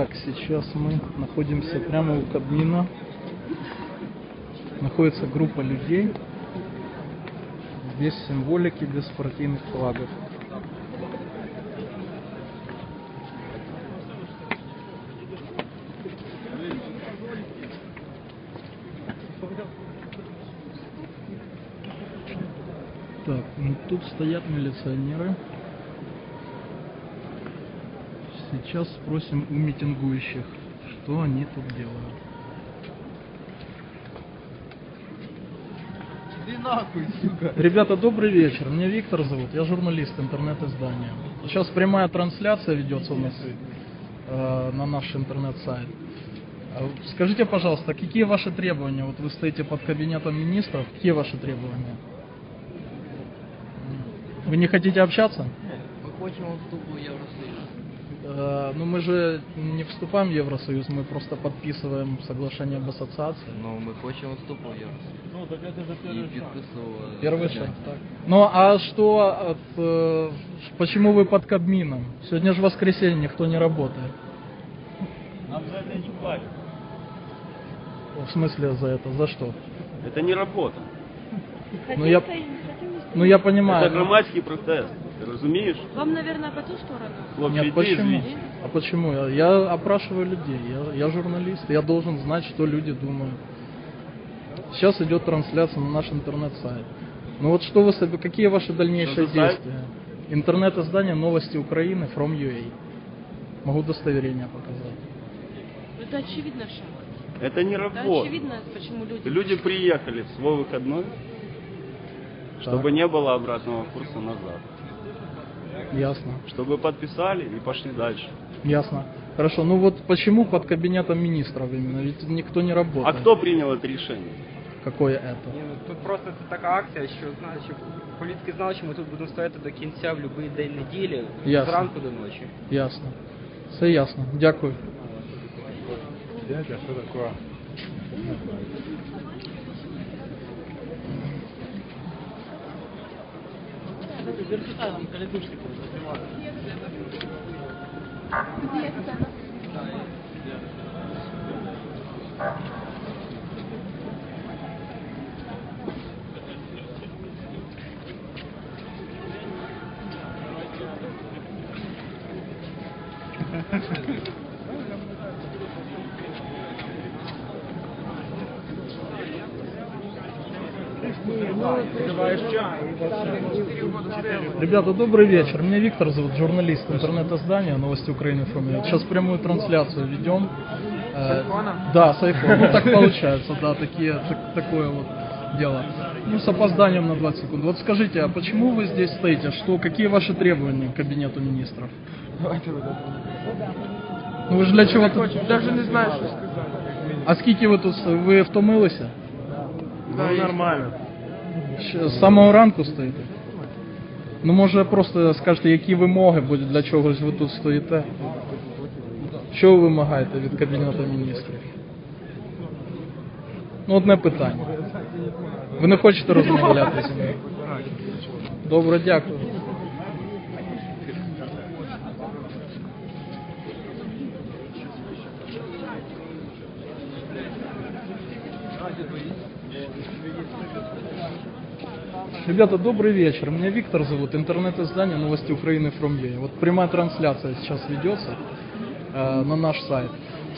Итак, сейчас мы находимся прямо у Кабмина. Находится группа людей. Без символики, без партийных флагов. Так, ну тут стоят милиционеры. Сейчас спросим у митингующих, что они тут делают. Иди нахуй, сука. Ребята, добрый вечер. Меня Виктор зовут, я журналист интернет-издания. Сейчас прямая трансляция ведется у нас э, на наш интернет-сайт. А Скажите, пожалуйста, какие ваши требования? Вот вы стоите под кабинетом министров, какие ваши требования? Вы не хотите общаться? Ми хочемо вступу в Євросоюз. Э, ну мы же не вступаем в Евросоюз, мы просто подписываем соглашение об ассоциации. Ну, ми хочемо вступу в Євросоюз. Ну, так это же І первый шаг. підписували. Первый шаг, так. Ну а что, от, э, почему вы под Кабмином? Сегодня же воскресенье, никто не работает. Нам за это не платят. В смысле за это? За что? Это не работа. Ну я, ну я понимаю. Это громадський протест. Ти розумієш? Вам, наверное, по ту сторону? Хлопці, Нет, йди почему? звідси. А почему? Я, я опрашиваю людей, я, я журналист, я должен знать, что люди думают. Сейчас идет трансляция на наш интернет-сайт. Ну вот что вы себе, какие ваши дальнейшие Что за сайт? действия? Интернет-издание новости Украины from UA. Могу удостоверение показать. Это очевидно шаг. Это не Это работа. очевидно, почему люди... Люди приехали в свой выходной, чтобы не было обратного курса назад. Ясно. Чтобы подписали и пошли дальше. Ясно. Хорошо, ну вот почему под кабинетом министров именно? Ведь никто не работает. А кто принял это решение? Какое это? Ні, ну тут просто це така акція, що знаєш, щоб політики знали, що ми тут будемо стояти до кінця в будь-який день неділі, Ясно. зранку до ночі. Ясно. Все ясно. Дякую. Где это? Ребята, добрый вечер. Меня Виктор зовут, журналист интернет-издания Новости Украины from Сейчас прямую трансляцию ведем. Э, Да, с айфона. Ну так получается, да, такие, так- такое вот дело. Ну, с опозданием на 20 секунд. Вот скажите, а почему вы здесь стоите? Что, какие ваши требования к кабинету министров? Ну ви ж для чого тут? Навіть не знаю, що сказати. А скільки ви тут? Ви втомилися? Ну, нормально. Ще З самого ранку стоїте? Ну може просто скажете, які вимоги будуть, для чогось ви тут стоїте? Що ви вимагаєте від Кабінету міністрів? Ну, одне питання. Ви не хочете розмовляти зі мною? Добре, дякую. Ребята, добрый вечер. Меня Виктор зовут, интернет-издание Новости Украины from UA. Вот прямая трансляция сейчас ведется э, на наш сайт.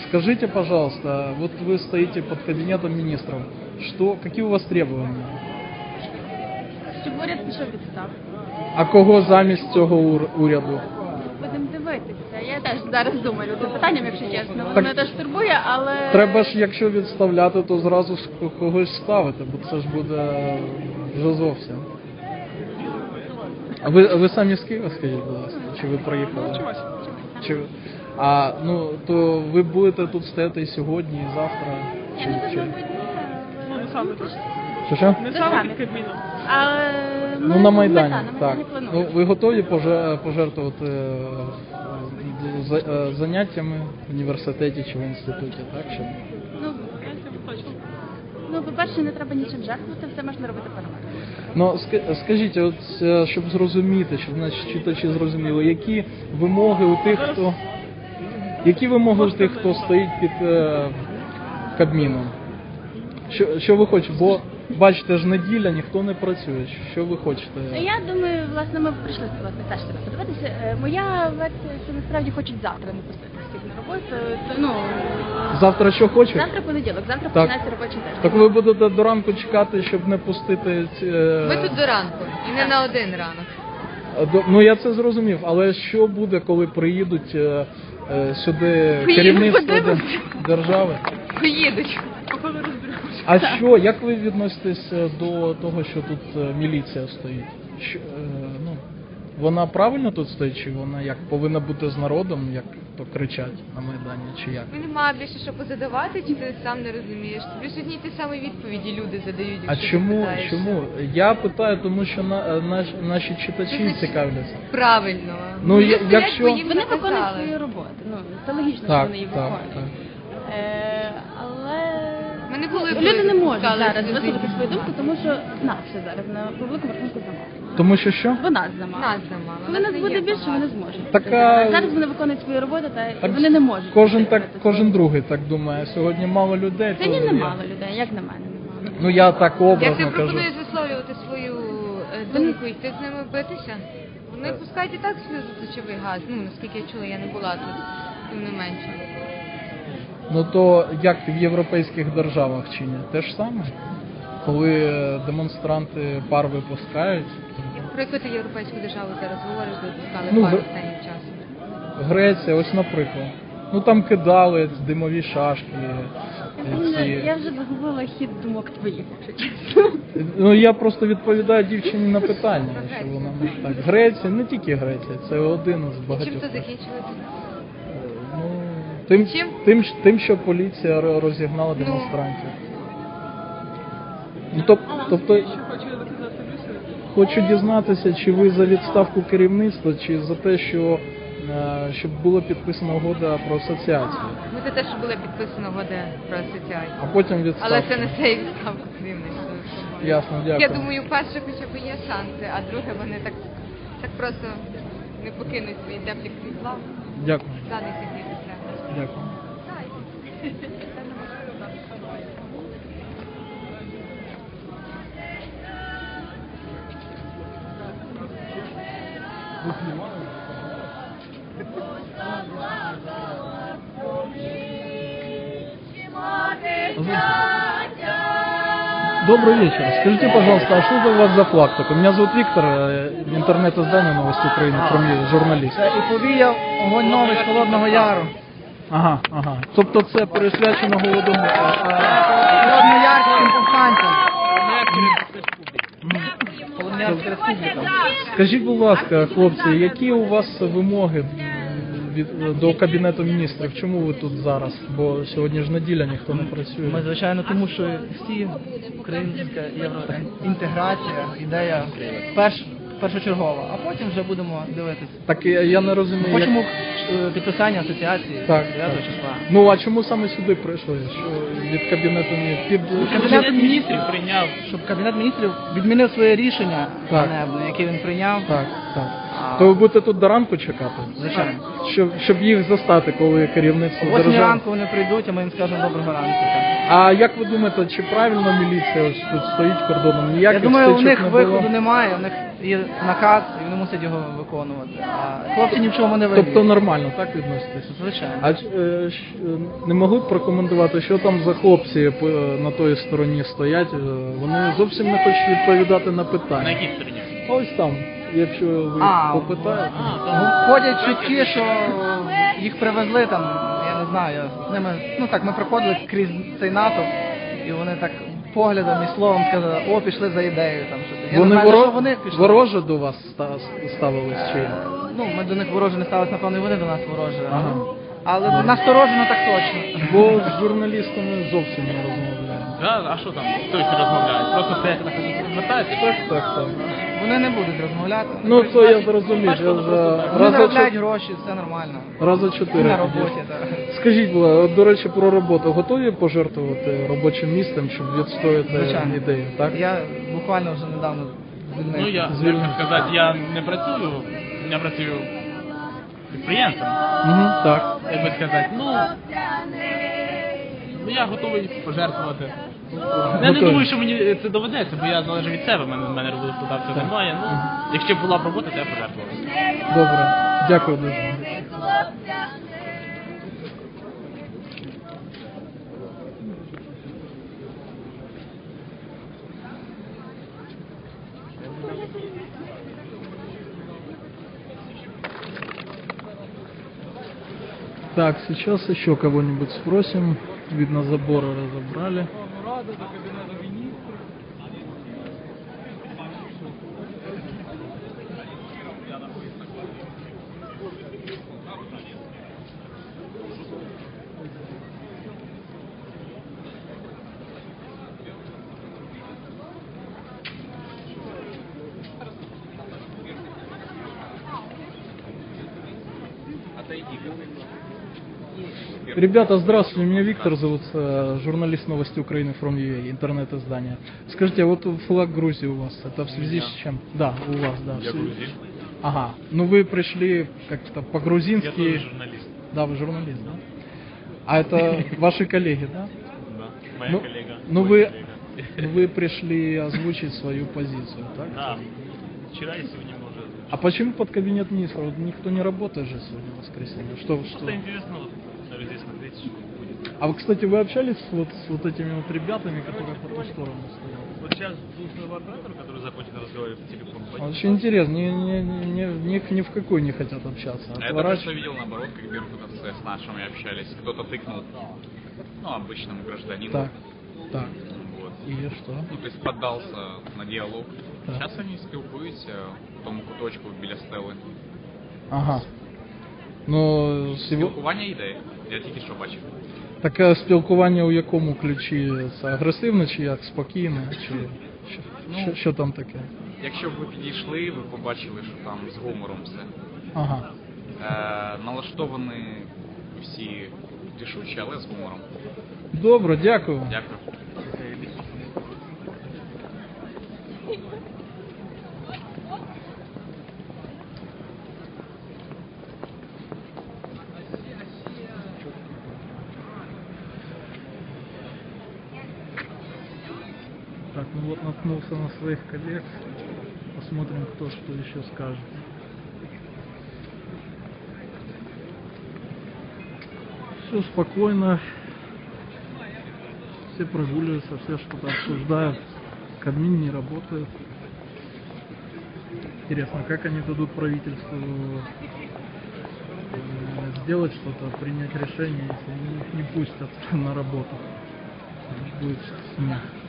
Скажите, пожалуйста, вот вы стоите под кабинетом министров, что, какие у вас требования? Щоб уряд пішов у відставку. А кого замість цього ур- уряду? Будемо дивитися. Я теж зараз думаю над цим питанням, якщо чесно. Так- Воно теж турбує, але... Треба ж, якщо відставляти, то зразу ж ко- когось ставити, бо це ж буде вже зовсім. А ви, ви самі з Києва, скажіть, будь ласка, чи ви приїхали? Чи, ви- а, ну, то ви будете тут стояти і сьогодні, і завтра? Ні, Чи, ну чи... мабуть, ні. Що, що? Ми самі. Але ми, Ну, на Майдані, так. Майдані Ну, ви готові поже- пожертвувати е, за- е, заняттями в університеті чи в інституті, так? Ну, ну, по-перше, не треба нічим жертвувати, все можна робити паралельно. Ну, скажіть, от, е, щоб зрозуміти, щоб наші читачі зрозуміли, які вимоги у тих, хто Які вимоги у тих, хто стоїть під е, Кабміном? Що, що ви хочете? Бо бачите ж неділя, ніхто не працює. Що ви хочете? Я думаю, власне, ми прийшли власне теж подивитися. Е, Моя версія, що насправді хочуть завтра не всіх на роботу. То, ну Завтра що хочуть? завтра понеділок, завтра Так. починається робочий день. Так ви будете до ранку чекати, щоб не пустити ці. е, Ми тут до ранку, і не на один ранок. До- Ну я це зрозумів, але що буде, коли приїдуть е, е, сюди Приїдуть, керівництво подивимося. де- держави? Поїдуть. А що, як ви відноситесь е, до того, що тут е, міліція стоїть? Що, е, ну, вона правильно тут стоїть, чи вона як повинна бути з народом, як то кричать на Майдані, чи як? Мені немає більше що позадавати, чи ти сам не розумієш. Тобі ж одні й ті самі відповіді люди задають. А якщо ти чому, питаєш. чому? Я питаю, тому що на, е, наш, наші читачі значить? цікавляться. Правильно. Ну, я- стоять, якщо- бо їм Вони виконують свою роботу. Ну це логічно, що Так, вони її так, виконують. так. Е, але Ми не були, люди не можуть зараз висловити свою думку, тому що нас ще зараз на по великому рахунку замало. Тому що що? Бо нас замало. Нас замало. Коли нас не буде більше, вони зможуть. Так, а- Зараз вони виконують свою роботу, та і Так вони не можуть. Кожен так, виконувати кожен свою другий так думає. Сьогодні мало людей. роботу. Та то ні, я- немало людей, як на мене, немало. Ну я так Як ти образно кажу. пропонуєш висловлювати свою е, думку, йти з ними битися? Вони пускають і так сльозу сечовий газ. Ну, наскільки я чула, я не була тут, тим не менше. Ну то як в європейських державах чинять? Те ж саме? Коли е, демонстранти пар випускають, Про яку ти європейську державу зараз говориш, де пускали Ну, пару ви- останнім часом? Греція, ось наприклад. Ну там кидали димові шашки. е, Ну, Ці... Я вже загубила хід думок твоїх, якщо чесно. Ну я просто відповідаю дівчині на питання, що вона може так. Греція, не тільки Греція, це один із Чим це закінчилося? Ну, тим, Чим? тим, ж- тим, що поліція ро- розігнала Ну. демонстрантів. Ну, тоб, тобто, хочу дізнатися, чи ви за відставку керівництва, чи за те, що е, щоб була підписана угода про асоціацію, Ми за те, що була підписана угода про асоціацію. а потім відставку. Але це не цей відставку керівництва. Ясно, дякую. Я думаю, перше хоча б є шанси, а друге вони так, так просто не покинуть свої теплі крісла. Дякую. Сидіти треба. Добрый вечер. Скажите, пожалуйста, а что это у вас за флаг такой? Меня зовут Виктор, э, интернет-издание «Новости Украины», кроме журналист. Це і повіяв огонь новий з Холодного Яру. Ага, ага. Тобто це присвячено голодомору. Холодноярським повстанцям. Холодноярська республіка. Скажіть, будь ласка, хлопці, які у вас вимоги від, до Кабінету міністрів? Чому ви тут зараз? Бо сьогодні ж неділя, ніхто не працює. Ми, звичайно, тому що всі українська євроінтеграція, ідея перш, першочергова, а потім вже будемо дивитися. Так я, я не розумію. Ми як- хочемо е, підписання асоціації Так, 9 так. числа. Ну а чому саме сюди прийшли? Що від кабінету мі- під Кабінет міністрів прийняв, щоб кабінет міністрів відмінив своє рішення Так. ганебне, яке він прийняв. Так, так. То ви будете тут до ранку чекати? Звичайно. Щоб, щоб їх застати, коли керівництво О 8 держави. ранку вони прийдуть, а ми їм скажемо доброго ранку. А як ви думаєте, чи правильно міліція ось тут стоїть кордоном? Ніяких Я думаю, у стичок них не виходу немає, у них є наказ, і вони мусять його виконувати. А хлопці ні в чому не винні. Тобто нормально, так відноситесь? Звичайно. А е, щ- е, не могли б прокоментувати, що там за хлопці е, на тої стороні стоять? Е, Вони зовсім не хочуть відповідати на питання. На якій стороні? Ось там, якщо ви А, попитаєте. Ходять чутки, що їх привезли там, я не знаю, з ними, ну так, ми проходили крізь цей натовп, і вони так поглядом і словом сказали, о, пішли за ідеєю там щось. Я Вони, не знаю, воро... що вони пішли. вороже до вас ста- ставились чи? Е, Ну, ми до них вороже не ставились, напевно, і вони до нас вороже. Ага. Але насторожено так точно. Бо з журналістами зовсім не розмовляємо. Да, а що там? Хтось розмовляє? Просто стоять так звертаються. Так, так, так. Вони не будуть розмовляти. Ну то я зрозумів, я вже Вони раза, заробляють чот- гроші, все нормально. раза чотири. На роботі, так. Скажіть, будь ласка, от, до речі, про роботу. Готові пожертвувати робочим місцем, щоб відстояти Звичайно. ідею, так? Я буквально вже недавно звільнився. Ну я, Звільнив. як сказати, я не працюю, я працюю підприємцем. Угу, так. Як би сказати, ну, ну я готовий пожертвувати. Я не думаю, що мені це доведеться, бо я залежу від себе, в мене, в мене роботодавця немає. Ну, якщо б була б робота, то я пожертвував. Добре. Дякую дуже. Так, сейчас еще кого-нибудь спросим. Видно, заборы разобрали. Ребята, здравствуйте, меня Виктор зовут, э, журналист новости Украины from UA, интернет-издание. Скажите, а вот флаг Грузии у вас, это в связи с чем? Да, у вас, да. Я грузин. Ага, ну вы пришли как-то по-грузински. Я тоже журналист. Да, вы журналист, да? А это ваши коллеги, да? Да, моя Ну, коллега. ну вы, коллега. вы пришли озвучить свою позицию, так? Да, вчера и сегодня мы уже... А почему под кабинет министров? Никто не работает же сегодня воскресенье. Что, что? Просто интересно вот, здесь смотреть, что будет. А вы, кстати, вы общались с вот, с вот этими вот ребятами, которые по ту сторону стоят? Вот сейчас нужного оператора, который закончит разговаривать в телефон, А Очень интересно, ни, ни, ни, ни, ни в какой не хотят общаться. А Я только что видел наоборот, как беркутовцы с нашими общались. Кто-то тыкнул, ну, обычному гражданину. Так, так. Вот. И что? Ну, то есть поддался на диалог. Так. Сейчас они спілкуються в тому куточку біля стели. Ага. Ну, сього... Спілкування йде. Я тільки що бачив. таке спілкування у якому ключі? Це агресивно чи як? Спокійно? Чи що, Ну. що, що там таке? Якщо б ви підійшли, ви побачили, що там з гумором все. Ага. Е, налаштовані всі рішучі, але з гумором. Добре, дякую. Дякую. Так, ну вот наткнулся на своих коллег. Посмотрим, кто что еще скажет. Все спокойно. Все прогуливаются, все что-то обсуждают. Кадмин не работает. Интересно, как они дадут правительству э, сделать что-то, принять решение, если они их не пустят на работу. Будет. Так.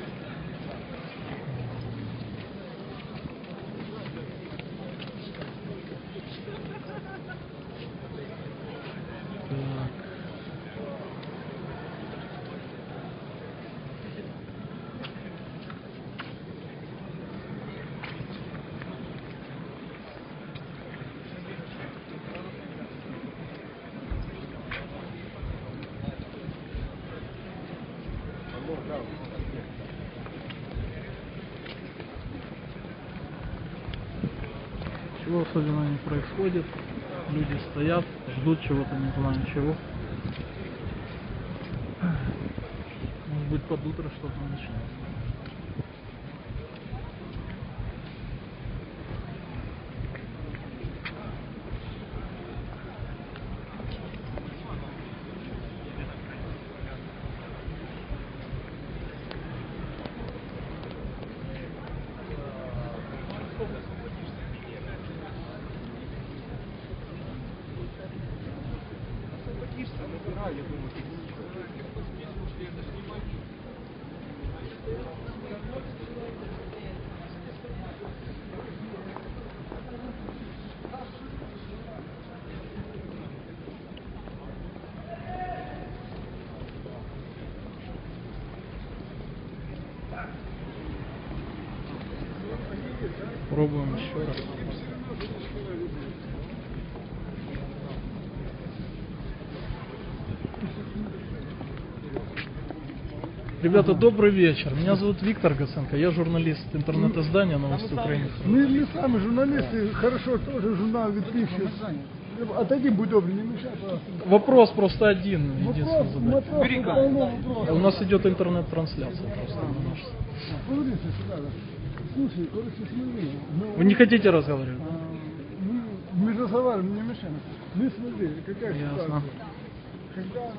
Чего особенно не происходит. Люди стоят, ждут чего-то, не знаю чего. Может быть под утро что-то начнется. Пробуем еще раз. Ребята, добрый вечер. Меня зовут Виктор Гаценко. Я журналист интернет-издания «Новости Украины». Мы не сами журналисты, хорошо, тоже журнал «Відкривши». Отойди, будь добрый, не мешай, пожалуйста. Вопрос просто один, единственный Вопрос, задать. вопрос. У нас идет интернет-трансляция просто. Повернись сюда. Слушай, короче, смотри. ну, Вы не хотите разговаривать? а, мы, мы разговариваем, не мешаем. Мы смотри, какая Ясно. ситуация. Когда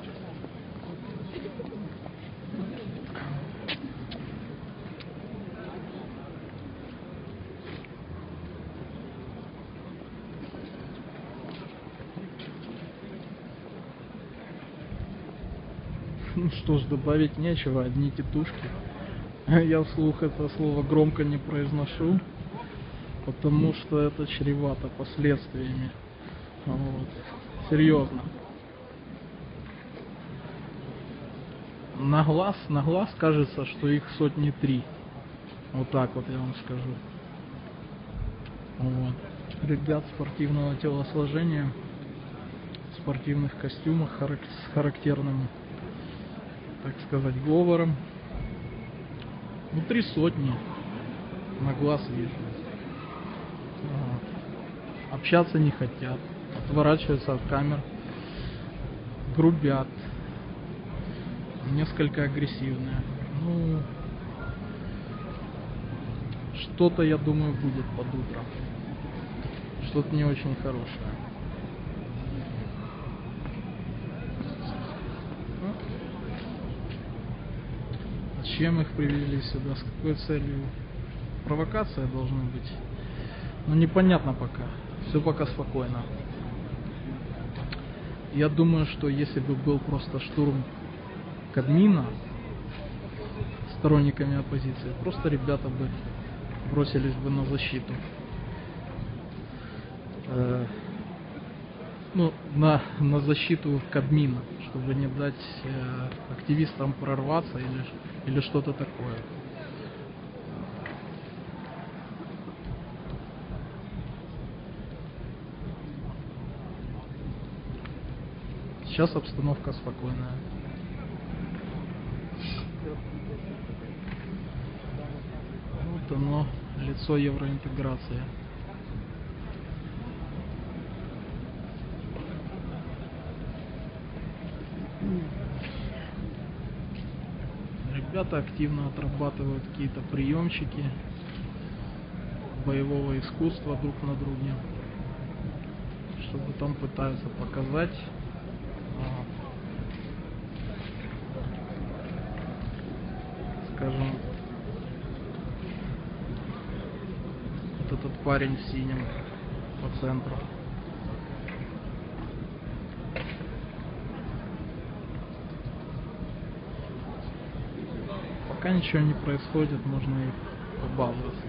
Ну что ж, добавить нечего, одни тетушки. Я вслух это слово громко не произношу, потому что это чревато последствиями. Вот. Серьезно. На глаз, на глаз кажется, что их сотни три. Вот так вот я вам скажу. Вот. Ребят спортивного телосложения, в спортивных костюмах с характерным так сказать, говором. Ну, три сотни на глаз вижу. Общаться не хотят, отворачиваются от камер, грубят, несколько агрессивные. Ну, что-то, я думаю, будет под утро. Что-то не очень хорошее. Зачем их привели сюда? С какой целью? Провокация должна быть. Ну непонятно пока. Все пока спокойно. Я думаю, что если бы был просто штурм Кадмина сторонниками оппозиции, просто ребята бы бросились бы на защиту. Ну, на, на защиту Кадмина, чтобы не дать э, активистам прорваться или, или что-то такое. Сейчас обстановка спокойная. Вот оно, лицо евроинтеграции. Ребята активно отрабатывают какие-то приемчики боевого искусства друг на друге, чтобы там пытаются показать а, скажем вот этот парень в синем по центру. Пока ничего не происходит, можно и побаловаться.